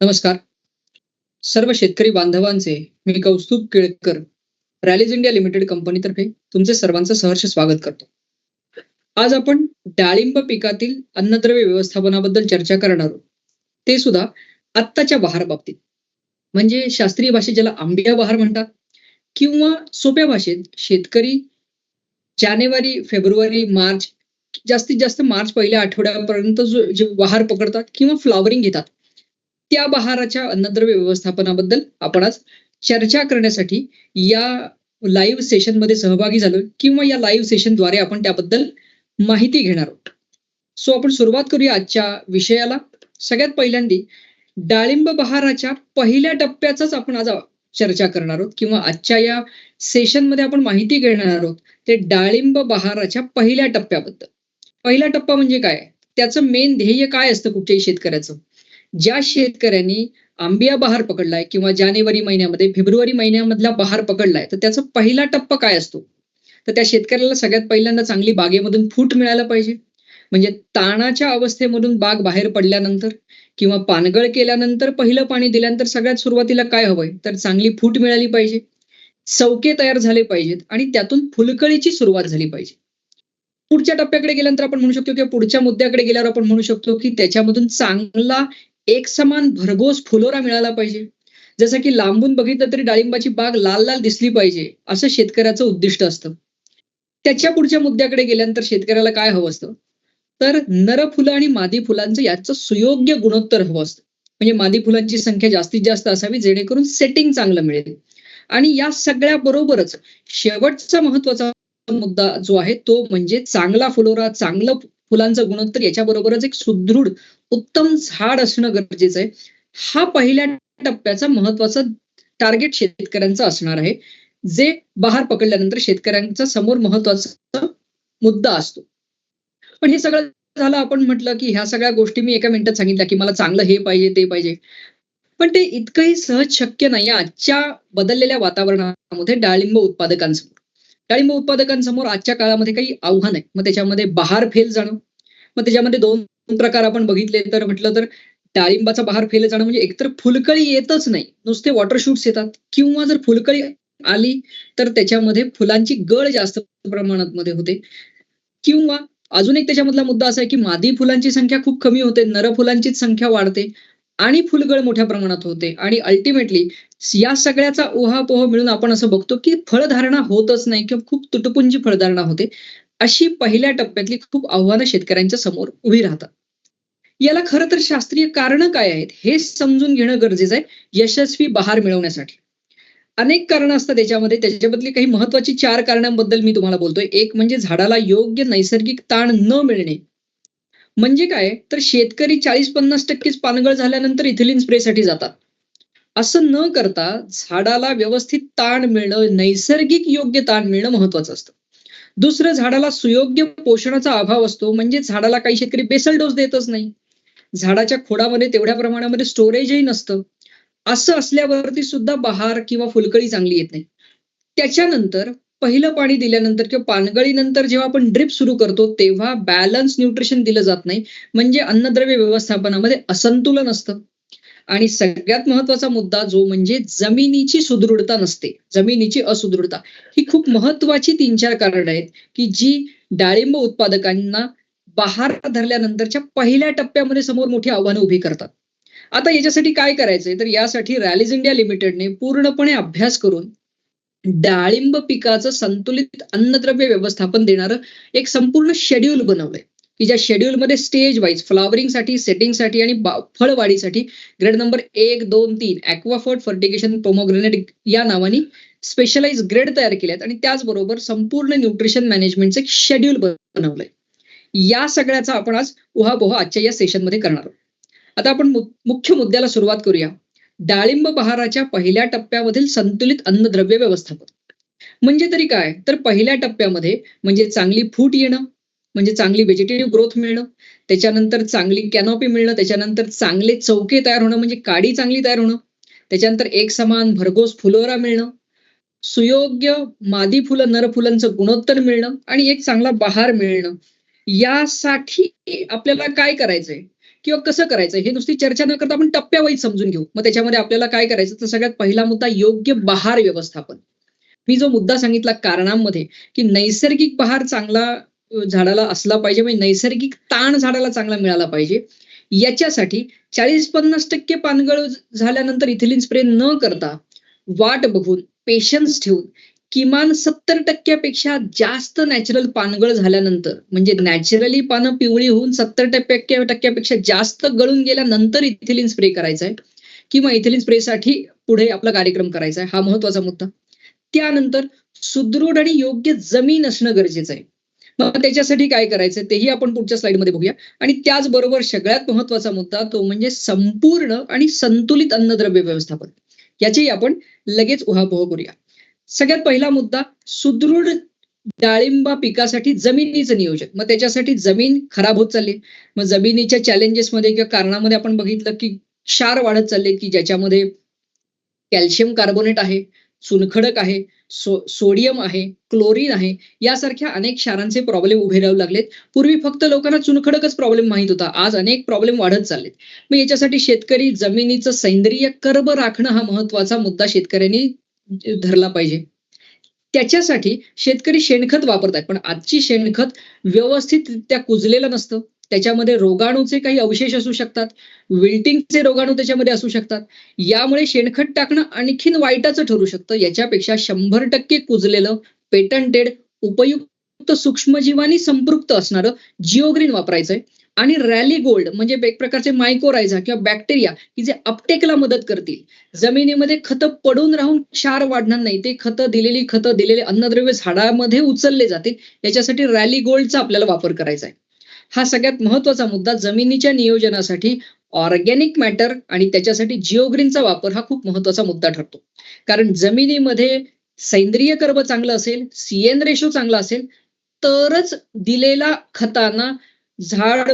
नमस्कार. सर्व शेतकरी बांधवांचे मी Kaustubh Kelkar Rallis India limited कंपनीतर्फे तुमचे सर्वांचं सहर्ष स्वागत करतो. आज आपण डाळिंब पिकातील अन्नद्रव्य व्यवस्थापनाबद्दल चर्चा करणार आहोत. ते सुद्धा आत्ताच्या बहार बाबतीत. म्हणजे शास्त्रीय भाषेत ज्याला आंबिया बहार म्हणतात किंवा सोप्या भाषेत शेतकरी जानेवारी फेब्रुवारी मार्च जास्तीत जास्त मार्च पहिल्या आठवड्यापर्यंत जो जे बहार पकडतात किंवा फ्लॉवरिंग घेतात. त्या बहाराच्या अन्नद्रव्य व्यवस्थापनाबद्दल आपण आज चर्चा करण्यासाठी या लाईव्ह सेशनमध्ये सहभागी झालो किंवा या लाईव्ह सेशनद्वारे आपण त्याबद्दल माहिती घेणार आहोत. सो आपण सुरुवात करूया आजच्या विषयाला. सगळ्यात पहिल्यांदी डाळिंब बहाराच्या पहिल्या टप्प्याचाच आपण आज चर्चा करणार आहोत. किंवा आजच्या या सेशनमध्ये आपण माहिती घेणार आहोत ते डाळिंब बहाराच्या पहिल्या टप्प्याबद्दल. पहिला टप्पा म्हणजे काय? त्याचं मेन ध्येय काय असतं कुठच्याही शेतकऱ्याचं? ज्या शेतकऱ्यांनी आंबिया बहार पकडलाय किंवा जानेवारी महिन्यामध्ये फेब्रुवारी महिन्यामधला बहार पकडलाय तर त्याचा पहिला टप्पा काय असतो? तर त्या शेतकऱ्याला सगळ्यात पहिल्यांदा चांगली बागेमधून फूट मिळायला पाहिजे. म्हणजे ताणाच्या अवस्थेमधून बाग बाहेर पडल्यानंतर किंवा पानगळ केल्यानंतर पहिलं पाणी दिल्यानंतर सगळ्यात सुरुवातीला काय हवंय? तर चांगली फूट मिळाली पाहिजे. चौके तयार झाले पाहिजेत आणि त्यातून फुलकळीची सुरुवात झाली पाहिजे. पुढच्या टप्प्याकडे गेल्यानंतर आपण म्हणू शकतो किंवा पुढच्या मुद्द्याकडे गेल्यावर आपण म्हणू शकतो की त्याच्यामधून चांगला एक समान भरघोस फुलोरा मिळाला पाहिजे. जसं की लांबून बघितलं तरी डाळिंबाची बाग लाल लाल दिसली पाहिजे असं शेतकऱ्याचं उद्दिष्ट असतं. त्याच्या पुढच्या मुद्द्याकडे गेल्यानंतर शेतकऱ्याला काय हवं असतं? तर नर फुलं आणि मादी फुलांचं याचं सुयोग्य गुणोत्तर हवं असतं. म्हणजे मादी फुलांची संख्या जास्तीत जास्त असावी जेणेकरून सेटिंग चांगलं मिळेल. आणि या सगळ्या बरोबरच शेवटचा महत्त्वाचा मुद्दा जो आहे तो म्हणजे चांगला फुलोरा चांगलं फुलांचं गुणोत्तर याच्याबरोबरच एक सुदृढ उत्तम झाड असणं गरजेचं आहे. हा पहिल्या टप्प्याचा महत्त्वाचा टार्गेट शेतकऱ्यांचा असणार आहे. जे बहार पकडल्यानंतर शेतकऱ्यांचा समोर महत्त्वाचा मुद्दा असतो. पण हे सगळं झालं आपण म्हटलं की ह्या सगळ्या गोष्टी मी एका मिनिटात सांगितल्या की मला चांगलं हे पाहिजे ते पाहिजे. पण ते इतकंही सहज शक्य नाही. आजच्या बदललेल्या वातावरणामध्ये डाळिंब उत्पादकांसमोर. डाळिंब उत्पादकांसमोर आजच्या काळामध्ये काही आव्हान आहे. मग त्याच्यामध्ये बहार फेल जाणं मग त्याच्यामध्ये दोन प्रकार आपण बघितले तर म्हटलं तर डाळिंबाचा बहार फेल जाणं म्हणजे एकतर फुलकळी येतच नाही नुसते वॉटर शूट्स येतात. किंवा जर फुलकळी आली तर त्याच्यामध्ये फुलांची गळ जास्त प्रमाणात मध्ये होते. किंवा अजून एक त्याच्यामधला मुद्दा असा आहे की मादी फुलांची संख्या खूप कमी होते नर फुलांचीच संख्या वाढते. आणि फुलगळ मोठ्या प्रमाणात होते. आणि अल्टिमेटली या सगळ्याचा ओहापोह मिळून आपण असं बघतो की फळधारणा होतच नाही किंवा खूप तुटपुंजी फळधारणा होते अशी पहिल्या टप्प्यातली खूप आव्हानं शेतकऱ्यांच्या समोर उभी राहतात. याला खरं तर शास्त्रीय कारण काय आहेत हे समजून घेणं गरजेचं आहे यशस्वी बहार मिळवण्यासाठी. अनेक कारणं असतात त्याच्यामध्ये त्याच्याबद्दल काही महत्वाची चार कारणांबद्दल मी तुम्हाला बोलतोय. एक म्हणजे झाडाला योग्य नैसर्गिक ताण न मिळणे. म्हणजे काय? तर शेतकरी चाळीस पन्नास टक्केच पानगळ झाल्यानंतर इथिलिन स्प्रेसाठी जातात. असं न करता झाडाला व्यवस्थित ताण मिळणं नैसर्गिक योग्य ताण मिळणं महत्वाचं असतं. दुसरं झाडाला सुयोग्य पोषणाचा अभाव असतो. म्हणजे झाडाला काही शेतकरी बेसल डोस देतच नाही. झाडाच्या खोडामध्ये तेवढ्या प्रमाणामध्ये स्टोरेजही नसतं. असं असल्यावरती सुद्धा बहार किंवा फुलकळी चांगली येत नाही. त्याच्यानंतर पहिलं पाणी दिल्यानंतर किंवा पानगळीनंतर जेव्हा आपण ड्रिप सुरू करतो तेव्हा बॅलन्स न्यूट्रिशन दिलं जात नाही. म्हणजे अन्नद्रव्य व्यवस्थापनामध्ये असंतुलन असतं. आणि सगळ्यात महत्त्वाचा मुद्दा जो म्हणजे जमिनीची सुदृढता नसते. जमिनीची असुदृढता. ही खूप महत्वाची तीन चार कारण आहेत की जी डाळिंब उत्पादकांना बहार धरल्यानंतरच्या पहिल्या टप्प्यामध्ये समोर मोठी आव्हानं उभी करतात. आता याच्यासाठी काय करायचंय? तर यासाठी रॅलीज इंडिया लिमिटेडने पूर्णपणे अभ्यास करून डाळिंब पिकाचं संतुलित अन्नद्रव्य व्यवस्थापन देणारं एक संपूर्ण शेड्यूल बनवलंय. की ज्या शेड्यूलमध्ये स्टेज वाईज फ्लॉवरिंगसाठी सेटिंगसाठी आणि फळवाढीसाठी ग्रेड नंबर एक दोन तीन ऍक्वाफर्ट फर्टिगेशन प्रोमोग्रेनेट या नावाने स्पेशलाइज ग्रेड तयार केल्यात आणि त्याचबरोबर संपूर्ण न्यूट्रिशन मॅनेजमेंटचं एक शेड्यूल बनवलंय. या सगळ्याचा आपण आज उहापोहा आजच्या या सेशनमध्ये करणार आहोत. आता आपण मुख्य मुद्द्याला सुरुवात करूया. डाळिंब बहाराच्या पहिल्या टप्प्यामधील संतुलित अन्नद्रव्य व्यवस्थापन. म्हणजे तरी काय? तर पहिल्या टप्प्यामध्ये म्हणजे चांगली फूट येणं म्हणजे चांगली व्हेजिटेटिव्ह ग्रोथ मिळणं त्याच्यानंतर चांगली कॅनॉपी मिळणं त्याच्यानंतर चांगले चौके तयार होणं म्हणजे काडी चांगली तयार होणं त्याच्यानंतर एक समान भरघोस फुलोरा मिळणं सुयोग्य मादी फुलं नर फुलांचं गुणोत्तर मिळणं आणि एक चांगला बहार मिळणं. यासाठी आपल्याला काय करायचंय? किंवा कसं करायचं? हे नुसती चर्चा न करता आपण टप्प्यावाईज समजून घेऊ. मग त्याच्यामध्ये आपल्याला काय करायचं? तर सगळ्यात पहिला मुद्दा योग्य बहार व्यवस्थापन. मी जो मुद्दा सांगितला कारणांमध्ये की नैसर्गिक बहार चांगला झाडाला असला पाहिजे म्हणजे नैसर्गिक ताण झाडाला चांगला मिळाला पाहिजे. याच्यासाठी चाळीस पन्नास टक्के पानगळ झाल्यानंतर इथिलिन स्प्रे न करता वाट बघून पेशन्स ठेवून किमान सत्तर टक्क्यापेक्षा जास्त नॅचरल पानगळ झाल्यानंतर म्हणजे नॅचरली पानं पिवळी होऊन सत्तर टक्के टक्क्यापेक्षा जास्त गळून गेल्यानंतर इथिलिन स्प्रे करायचा आहे किंवा इथिलिन स्प्रेसाठी पुढे आपला कार्यक्रम करायचा आहे हा महत्त्वाचा मुद्दा. त्यानंतर सुदृढ आणि योग्य जमीन असणं गरजेचं आहे मग त्याच्यासाठी काय करायचं तेही आपण पुढच्या स्लाइडमध्ये बघूया. आणि त्याचबरोबर सगळ्यात महत्त्वाचा मुद्दा तो म्हणजे संपूर्ण आणि संतुलित अन्नद्रव्य व्यवस्थापन. याचेही आपण लगेच उहापोह करूया. सगळ्यात पहिला मुद्दा सुदृढ डाळिंबा पिकासाठी जमिनीचं नियोजन. मग त्याच्यासाठी जमीन खराब होत चालली. मग जमिनीच्या चॅलेंजेसमध्ये किंवा कारणामध्ये आपण बघितलं की क्षार वाढत चालले की ज्याच्यामध्ये कॅल्शियम कार्बोनेट आहे चुनखडक आहे सो सोडियम आहे क्लोरीन आहे यासारख्या अनेक क्षारांचे प्रॉब्लेम उभे राहू लागलेत. पूर्वी फक्त लोकांना चुनखडकच प्रॉब्लेम माहीत होता. आज अनेक प्रॉब्लेम वाढत चाललेत. मग याच्यासाठी शेतकरी जमिनीचं सैंद्रिय कर्ब राखणं हा महत्त्वाचा मुद्दा शेतकऱ्यांनी धरला पाहिजे. त्याच्यासाठी शेतकरी शेणखत वापरतात पण आजची शेणखत व्यवस्थितरित्या कुजलेलं नसतं. त्याच्यामध्ये रोगाणूचे काही अवशेष असू शकतात विल्टिंगचे रोगाणू त्याच्यामध्ये असू शकतात. यामुळे शेणखत टाकणं आणखीन वाईटाचं ठरू शकतं. याच्यापेक्षा शंभर टक्के कुजलेलं पेटंटेड उपयुक्त सूक्ष्मजीवांनी संपृक्त असणारं जिओग्रीन वापरायचंय. आणि रॅली गोल्ड म्हणजे एक प्रकारचे मायकोरायझा किंवा बॅक्टेरिया की जे अपटेकला मदत करतील. जमिनीमध्ये खतं पडून राहून क्षार वाढणार नाही. ते खतं दिलेली खतं दिलेले अन्नद्रव्य झाडामध्ये उचलले जातील. याच्यासाठी रॅली गोल्डचा आपल्याला वापर करायचा आहे. हा सगळ्यात महत्त्वाचा मुद्दा जमिनीच्या नियोजनासाठी ऑर्गॅनिक मॅटर आणि त्याच्यासाठी जिओग्रीनचा वापर हा खूप महत्त्वाचा मुद्दा ठरतो. कारण जमिनीमध्ये सेंद्रिय कर्ब चांगलं असेल सीएन रेशो चांगला असेल तरच दिलेला खताना झाड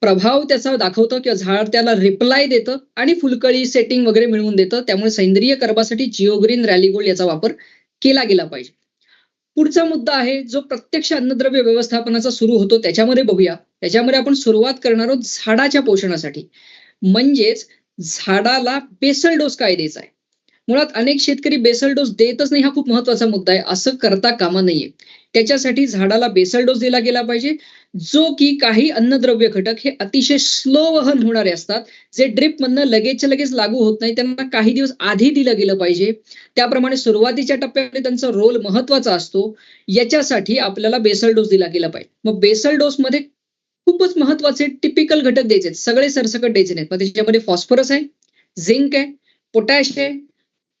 प्रभाव त्याचा दाखवतं किंवा झाड त्याला रिप्लाय देतं आणि फुलकळी सेटिंग वगैरे मिळवून देतं. त्यामुळे सेंद्रिय कर्बासाठी जिओग्रीन रॅलीगोल्ड याचा वापर केला गेला पाहिजे. पुढचा मुद्दा आहे जो प्रत्यक्ष अन्नद्रव्य व्यवस्थापनाचा सुरू होतो त्याच्यामध्ये बघूया. त्याच्यामध्ये आपण सुरुवात करणार आहोत झाडाच्या पोषणासाठी. म्हणजेच झाडाला बेसल डोस काय द्यायचा आहे? मुळात अनेक शेतकरी बेसल डोस देतच नाही हा खूप महत्त्वाचा मुद्दा आहे. असं करता कामा नाहीये. त्याच्यासाठी झाडाला बेसल डोस दिला गेला पाहिजे. जो की काही अन्नद्रव्य घटक हे अतिशय स्लो वहन होणारे असतात. जे ड्रिप मधनं लगेचच्या लगेच लागू होत नाही. त्यांना काही दिवस आधी दिलं गेलं पाहिजे. त्याप्रमाणे सुरुवातीच्या टप्प्यामध्ये त्यांचा रोल महत्त्वाचा असतो. याच्यासाठी आपल्याला बेसल डोस दिला गेला पाहिजे. मग बेसल डोस मध्ये खूपच महत्त्वाचे टिपिकल घटक द्यायचे आहेत. सगळे सरसकट द्यायचे नाहीत. मग त्याच्यामध्ये फॉस्फरस आहे झिंक आहे पोटॅश आहे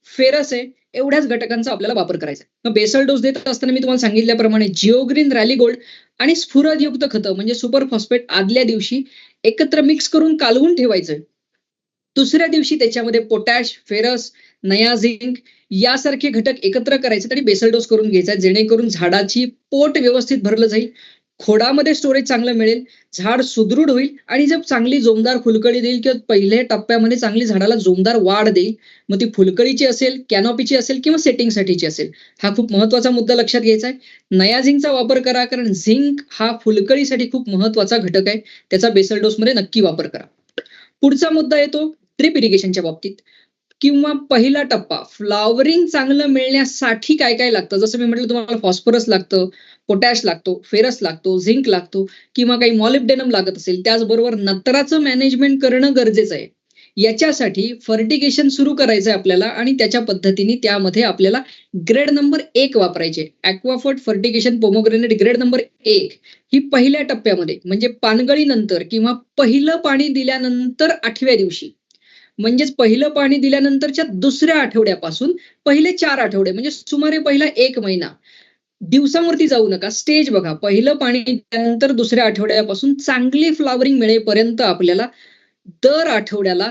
फेरस आहे एवढ्याच घटकांचा आपल्याला वापर करायचा मग बेसल डोस देत असताना मी तुम्हाला सांगितल्याप्रमाणे जिओग्रीन रॅली गोल्ड आणि स्फुरदयुक्त खतं म्हणजे सुपर फॉस्फेट आदल्या दिवशी एकत्र मिक्स करून कालवून ठेवायचं. दुसऱ्या दिवशी त्याच्यामध्ये पोटॅश फेरस नया झिंक यासारखे घटक एकत्र करायचे आणि बेसल डोस करून घ्यायचा जेणेकरून झाडाची पोट व्यवस्थित भरलं जाईल. खोडामध्ये स्टोरेज चांगलं मिळेल झाड सुदृढ होईल आणि जर चांगली जोमदार फुलकळी देईल किंवा पहिल्या टप्प्यामध्ये चांगली झाडाला जोमदार वाढ देईल मग ती फुलकळीची असेल कॅनॉपीची असेल किंवा सेटिंगसाठीची असेल हा खूप महत्त्वाचा मुद्दा लक्षात घ्यायचा आहे. नया झिंकचा वापर करा कारण झिंक हा फुलकळीसाठी खूप महत्त्वाचा घटक आहे त्याचा बेसल डोसमध्ये नक्की वापर करा. पुढचा मुद्दा येतो ड्रिप इरिगेशनच्या बाबतीत. किंवा पहिला टप्पा फ्लॉवरिंग चांगलं मिळण्यासाठी काय काय लागतं? जसं मी म्हटलं तुम्हाला फॉस्फरस लागतं पोटॅश लागतो फेरस लागतो झिंक लागतो किंवा काही मॉलिब्डेनम लागत असेल त्याचबरोबर नत्राचं मॅनेजमेंट करणं गरजेचं आहे. याच्यासाठी फर्टिगेशन सुरू करायचं आहे आपल्याला आणि त्याच्या पद्धतीने त्यामध्ये आपल्याला ग्रेड नंबर एक वापरायचे. Aquafert fertigation pomegranate grade number एक ही पहिल्या टप्प्यामध्ये म्हणजे पानगळीनंतर किंवा पहिलं पाणी दिल्यानंतर आठव्या दिवशी. म्हणजेच पहिलं पाणी दिल्यानंतरच्या दुसऱ्या आठवड्यापासून पहिले चार आठवडे म्हणजे सुमारे पहिला एक महिना. दिवसावरती जाऊ नका स्टेज बघा. पहिलं पाणी दिल्यानंतर दुसऱ्या आठवड्यापासून चांगली फ्लावरिंग मिळेपर्यंत आपल्याला दर आठवड्याला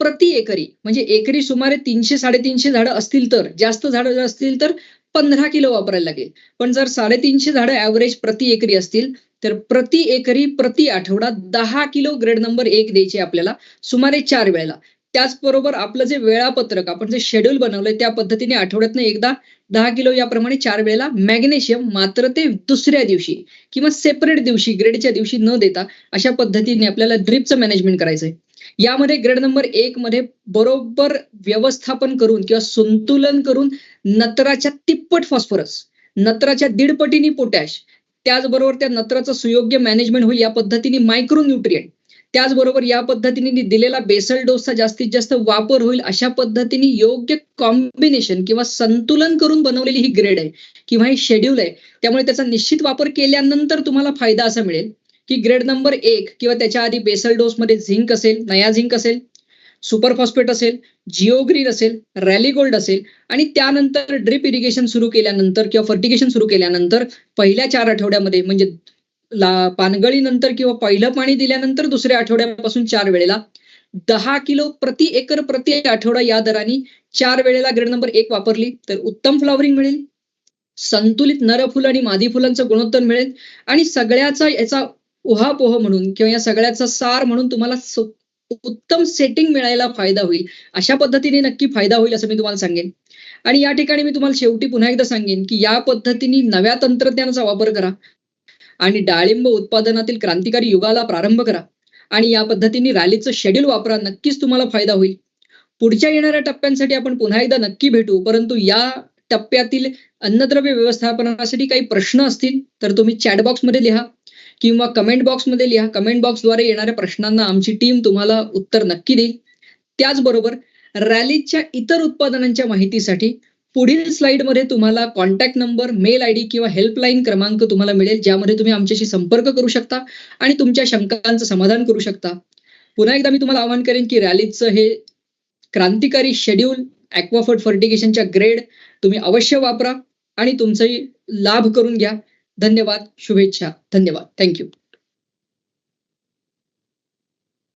प्रति एकरी म्हणजे एकरी सुमारे तीनशे साडेतीनशे झाडं असतील तर जास्त झाडं जर असतील तर पंधरा किलो वापरायला लागेल. पण जर साडेतीनशे झाडं ऍव्हरेज प्रति एकरी असतील तर प्रति एकरी प्रति आठवडा दहा किलो ग्रेड नंबर एक द्यायचे आपल्याला सुमारे चार वेळेला. त्याचबरोबर आपलं जे वेळापत्रक आपण जे शेड्यूल बनवलंय त्या पद्धतीने आठवड्यातनं एकदा दहा किलो याप्रमाणे चार वेळेला मॅग्नेशियम मात्र ते दुसऱ्या दिवशी किंवा सेपरेट दिवशी ग्रेडच्या दिवशी न देता अशा पद्धतीने आपल्याला ड्रिपचं मॅनेजमेंट करायचंय. यामध्ये ग्रेड नंबर एक मध्ये बरोबर व्यवस्थापन करून किंवा संतुलन करून नत्राच्या तिप्पट फॉस्फरस नत्राच्या दीडपटीने पोटॅश त्याचबरोबर त्या नत्राचं सुयोग्य मॅनेजमेंट होईल या पद्धतीने मायक्रो न्यूट्रिएंट त्याचबरोबर या पद्धतीने दिलेला बेसल डोसचा जास्तीत जास्त वापर होईल अशा पद्धतीने योग्य कॉम्बिनेशन किंवा संतुलन करून बनवलेली ही ग्रेड आहे किंवा हे शेड्यूल आहे. त्यामुळे त्याचा निश्चित वापर केल्यानंतर तुम्हाला फायदा असा मिळेल की ग्रेड नंबर एक किंवा त्याच्या आधी बेसल डोस मध्ये झिंक असेल नया झिंक असेल सुपर फॉस्फेट असेल जिओग्रीन असेल रॅली गोल्ड असेल आणि त्यानंतर ड्रिप इरिगेशन सुरू केल्यानंतर किंवा फर्टिगेशन सुरू केल्यानंतर पहिल्या चार आठवड्यामध्ये म्हणजे पानगळीनंतर किंवा पहिलं पाणी दिल्यानंतर दुसऱ्या आठवड्यापासून चार वेळेला. दहा किलो प्रति एकर प्रति आठवडा या दराने चार वेळेला ग्रेड नंबर एक वापरली तर उत्तम फ्लॉवरिंग मिळेल. संतुलित नरफुल आणि मादी फुलांचं गुणोत्तर मिळेल. आणि सगळ्याचा याचा उहापोह म्हणून किंवा या सगळ्याचा सार म्हणून तुम्हाला उत्तम सेटिंग मिळायला फायदा होईल. अशा पद्धतीने नक्की फायदा होईल असं मी तुम्हाला सांगेन. आणि या ठिकाणी मी तुम्हाला शेवटी पुन्हा एकदा सांगेन की या पद्धतीने नव्या तंत्रज्ञानाचा वापर करा. आणि डाळिंब उत्पादनातील क्रांतिकारी युगाला प्रारंभ करा. आणि या पद्धतीने रॅलीचं शेड्यूल वापरा नक्कीच तुम्हाला फायदा होईल. पुढच्या येणाऱ्या टप्प्यांसाठी आपण पुन्हा एकदा नक्की भेटू परंतु या टप्प्यातील अन्नद्रव्य व्यवस्थापनासाठी काही प्रश्न असतील तर तुम्ही चॅट बॉक्समध्ये लिहा किंवा कमेंट बॉक्समध्ये लिहा. कमेंट बॉक्सद्वारे येणाऱ्या प्रश्नांना आमची टीम तुम्हाला उत्तर नक्की देईल. त्याचबरोबर रॅलीच्या इतर उत्पादनांच्या माहितीसाठी पुढील स्लाइडमध्ये तुम्हाला contact number mail I D किंवा हेल्पलाईन क्रमांक तुम्हाला मिळेल ज्यामध्ये तुम्ही आमच्याशी संपर्क करू शकता आणि तुमच्या शंकांचं समाधान करू शकता. पुन्हा एकदा मी तुम्हाला आवाहन करेन की रॅलीचं हे क्रांतिकारी शेड्यूल ॲक्वाफर्ड फर्टिगेशनच्या ग्रेड तुम्ही अवश्य वापरा आणि तुमचाही लाभ करून घ्या. धन्यवाद शुभेच्छा धन्यवाद. थँक्यू